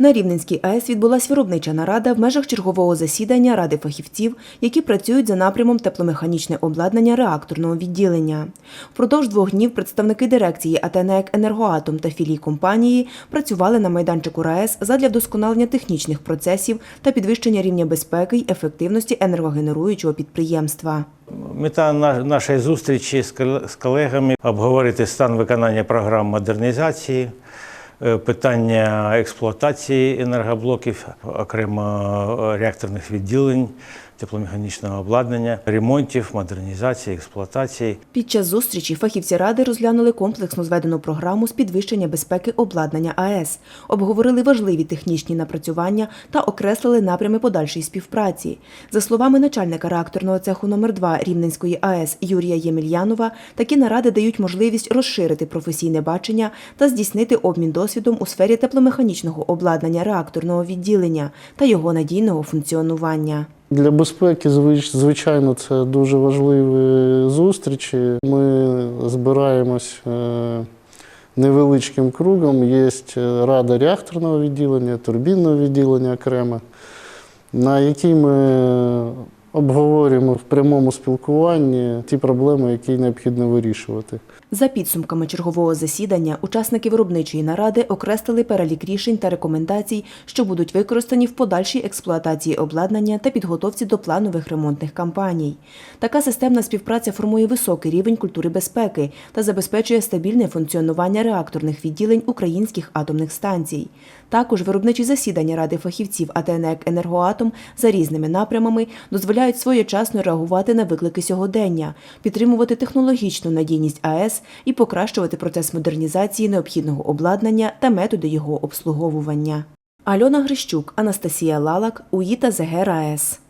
На Рівненській АЕС відбулась виробнича нарада в межах чергового засідання Ради фахівців, які працюють за напрямом тепломеханічне обладнання реакторного відділення. Впродовж двох днів представники дирекції АТНЕК «Енергоатом» та філій компанії працювали на майданчику РАЕС задля вдосконалення технічних процесів та підвищення рівня безпеки й ефективності енергогенеруючого підприємства. Мета на- нашої зустрічі з кол- колегами обговорити стан виконання програм модернізації, питання експлуатації енергоблоків, окремо е, реакторних відділень, тепломеханічного обладнання, ремонтів, модернізації, експлуатації. Під час зустрічі фахівці ради розглянули комплексну зведену програму з підвищення безпеки обладнання АЕС, обговорили важливі технічні напрацювання та окреслили напрями подальшої співпраці. За словами начальника реакторного цеху номер 2 Рівненської АЕС Юрія Ємельянова, такі наради дають можливість розширити професійне бачення та здійснити обмін досвідом у сфері тепломеханічного обладнання реакторного відділення та його надійного функціонування. Для безпеки, звичайно, це дуже важливі зустрічі. Ми збираємось е, невеличким кругом. Є рада реакторного відділення, турбінного відділення окремо, на якій ми обговорюємо в прямому спілкуванні ті проблеми, які необхідно вирішувати. За підсумками чергового засідання, учасники виробничої наради окреслили перелік рішень та рекомендацій, що будуть використані в подальшій експлуатації обладнання та підготовці до планових ремонтних кампаній. Така системна співпраця формує високий рівень культури безпеки та забезпечує стабільне функціонування реакторних відділень українських атомних станцій. Також виробничі засідання Ради фахівців АТНЕК «Енергоатом» за різними напрямами дозволяють своєчасно реагувати на виклики сьогодення, підтримувати технологічну надійність АЕС і покращувати процес модернізації необхідного обладнання та методи його обслуговування. Альона Грищук, Анастасія Лалак, УІТА ЗГ РаЕС.